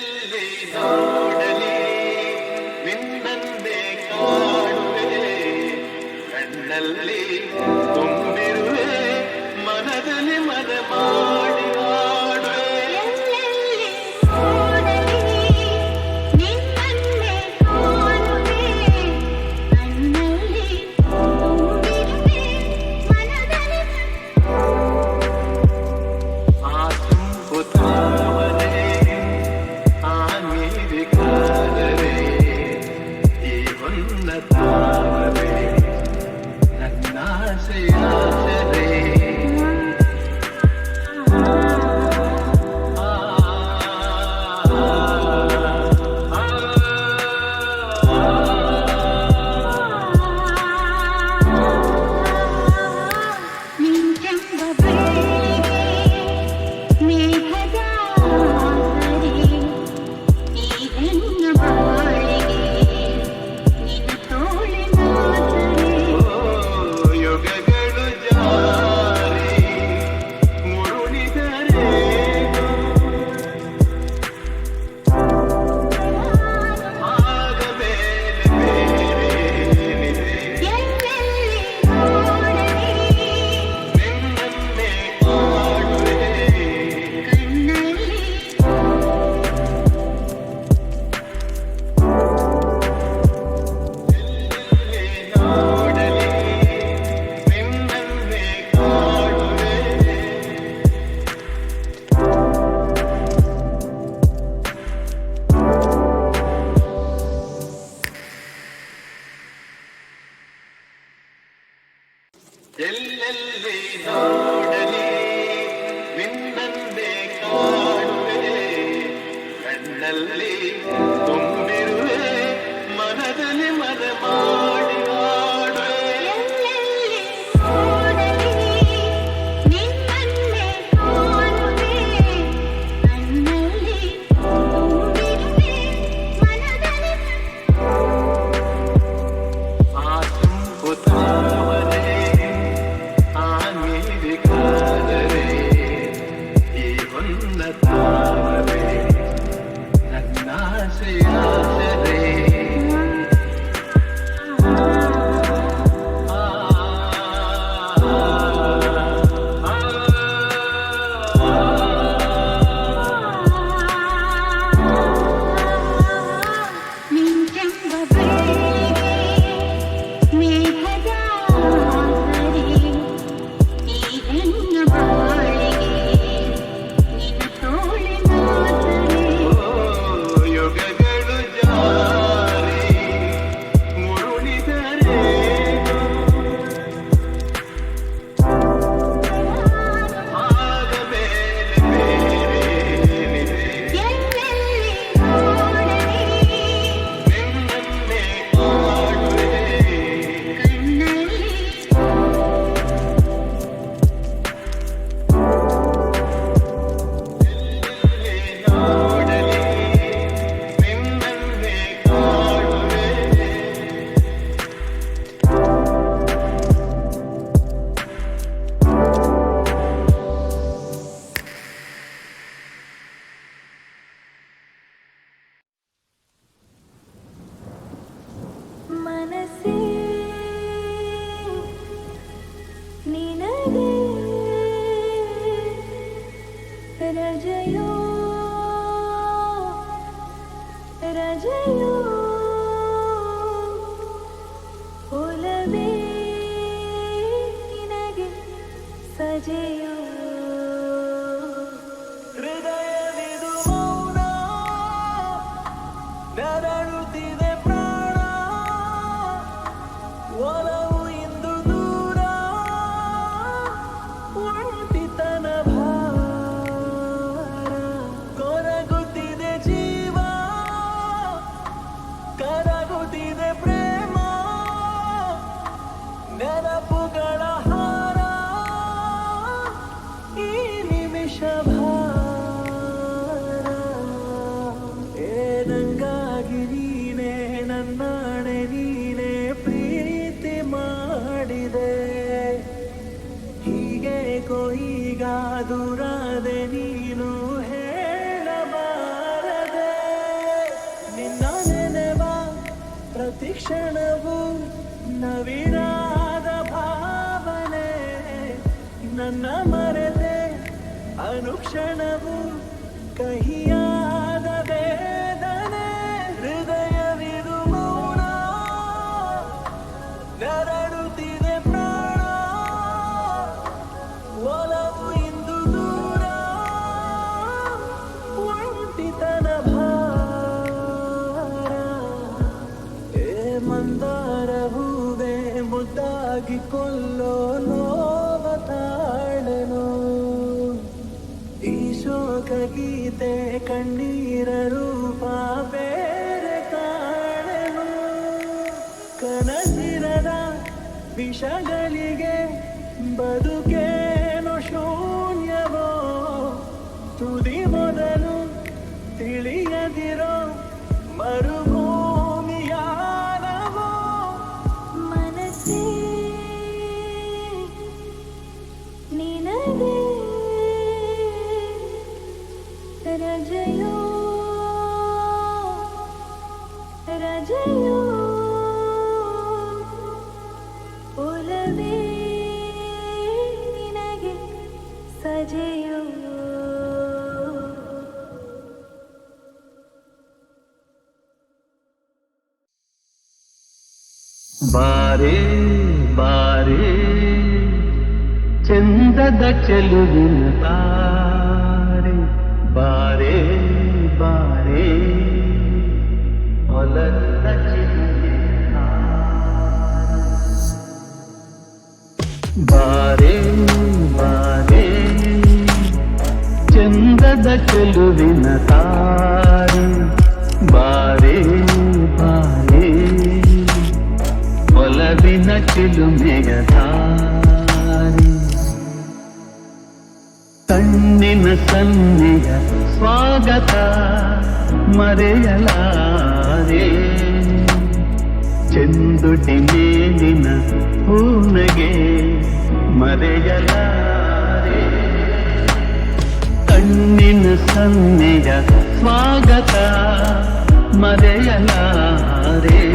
Hallelujah. ನನ್ನ ಮರೆತೆ ಅನುಕ್ಷಣವು ಕಹಿಯಾದ think चलू बिन तारे बारे बारे पलट ಬಾರೆ ಬಾರೆ ಚಂದದ ಚೆಲುವಿನ ತಾರೆ ಬಾರೆ ಬಾರೆ ಒಲವಿನ ಚೆಲುಮೆಯ ತಾರೆ ಕಣ್ಣಿನ ಸನ್ನಿಯ ಸ್ವಾಗತ ಮರೆಯಲಾರೆ. ಚೆಂದುಟಿ ಮೇಲಿನ ಹೂನಗೆ ಮರೆಯಲಾರೆ. ಕಣ್ಣಿನ ಸನ್ನಿಯ ಸ್ವಾಗತ ಮರೆಯಲಾರೆ.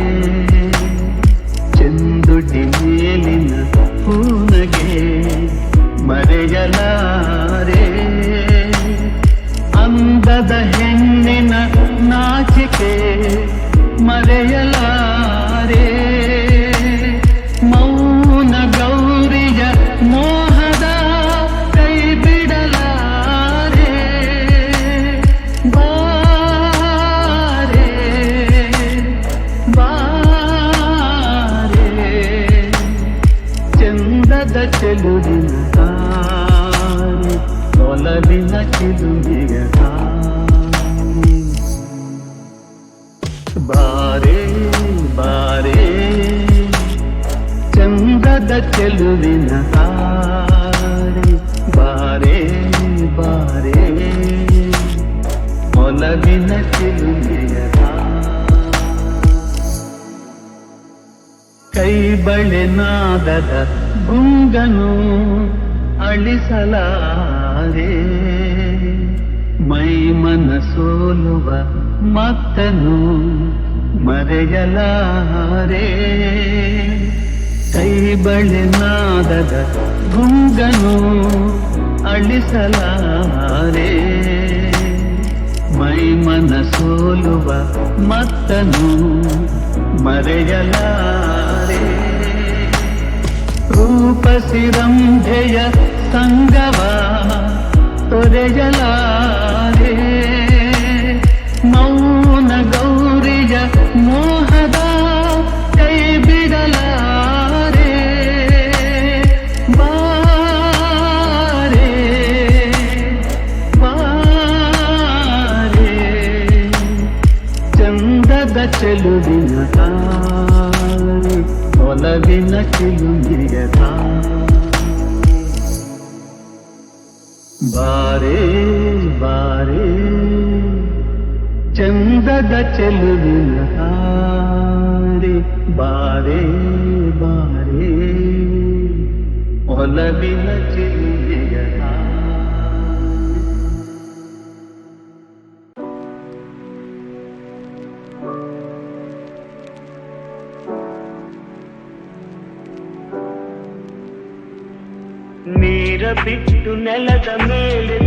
ಒಲವಿನ ತಾರೆ ಬಾರೆ ಬಾರೆ ಚಂದದ ಚೆಲುವಿನ ಹಾರೆ ಬಾರೆ ಬಾರೆ, ಒಲವಿನ ಚಿಲುಮೆಯ ತಾರೆ ಕೈ ಬಳೆ ನಾದದ ಗುಂಗನು ಮೈ ಮನ ಸೋಲುವ ಮತ್ತನು ಮರೆಯಲಾರೆ. ಕೈ ಬಳೆ ನಾದದ ಗುಂಗನು ಅಳಿಸಲಾರೆ. ಮೈ ಮನ ಸೋಲುವ ಮತ್ತನು ಮರೆಯಲಾರೆ. ರೂಪಸಿರಂಭೆಯ ಸಂಗವ ತೊರೆಯಲಾರೆ ಮೌನ ಗೌರಿಯ ಮೋಹದ ಕೈ ಬಿಡಲಾರೆ ಬಾರೆ ಬಾರೆ ಚಂದದ ಚೆಲುವಿನ ತಾರೆ ಒಲವಿನ ಚಿಲುಮೆಯ ತಾರೆ ಬಾರೆ ಬಾರೆ ಚಂದದ ಚೆಲುವಿನ ತಾರೆ ಬಾರೆ ಬಾರೆ ಒಲವಿನ ಚಿಲುಮೆಯ ತಾರೆ ಬಿಟ್ಟು ನೆಲದ ಮೇಲೆ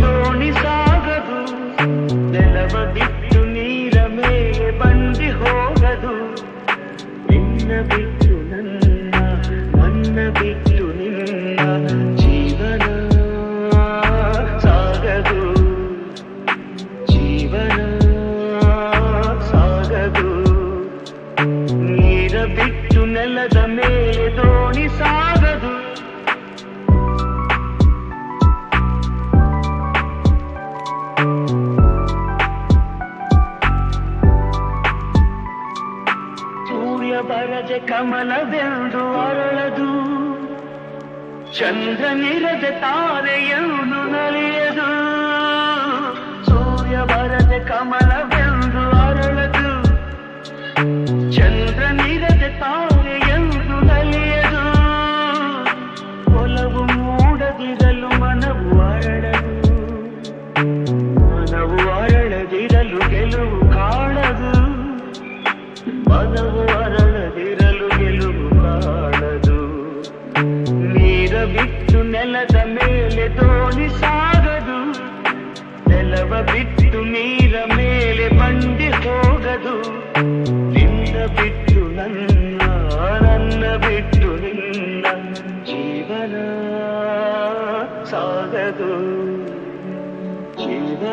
ಮನವು ಅರಳದಿರಲು ಗೆಲುವು ಕಾಣದು ಮನವು ಅರಳದಿರಲು ಗೆಲುವು ಕಾಣದು ನೀರ ಬಿಟ್ಟು ನೆಲದ ಮೇಲೆ ದೋಣಿ ಸಾಗದು ನೆಲವ ಬಿಟ್ಟು ನೀರ ಮೇಲೆ ಬಂಡಿ ಹೋಗದು ನಿನ್ನ ಬಿಟ್ಟು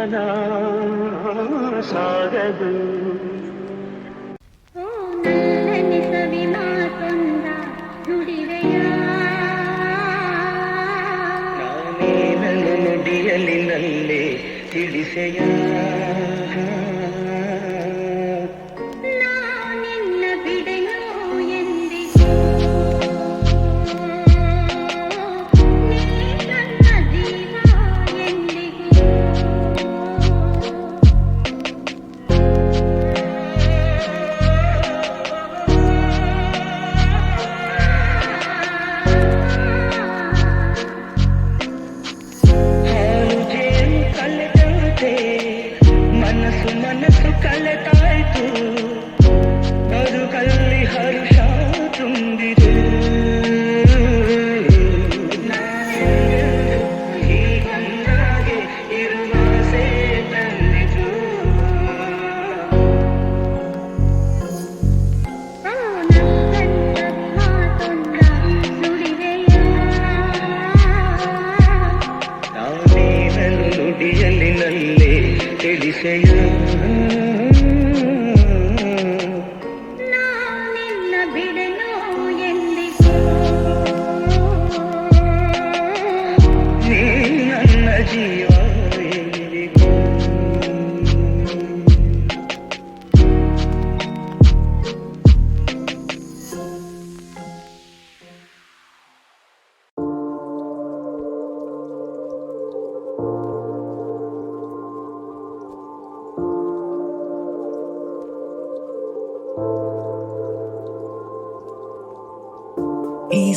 ಜೀವನ ಸಾಗದು ನುಡಿಯಲಿನಲ್ಲೇ ತಿಳಿಸಿ ತಿಳಿಸೆಯ?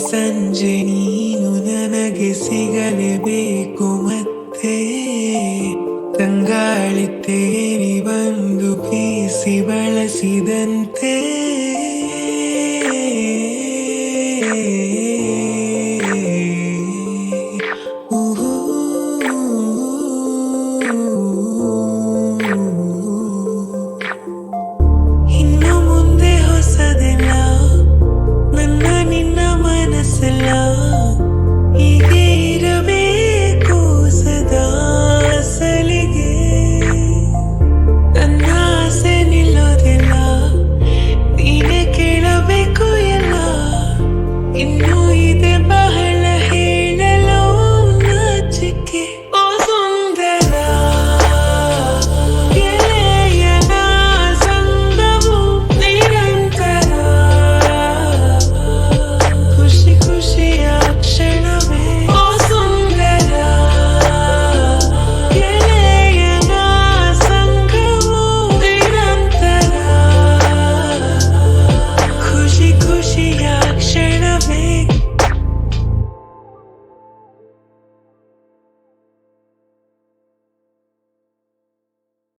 ಸಂಜೆ ನೀನು ನನಗೆ ಸಿಗಲೇಬೇಕು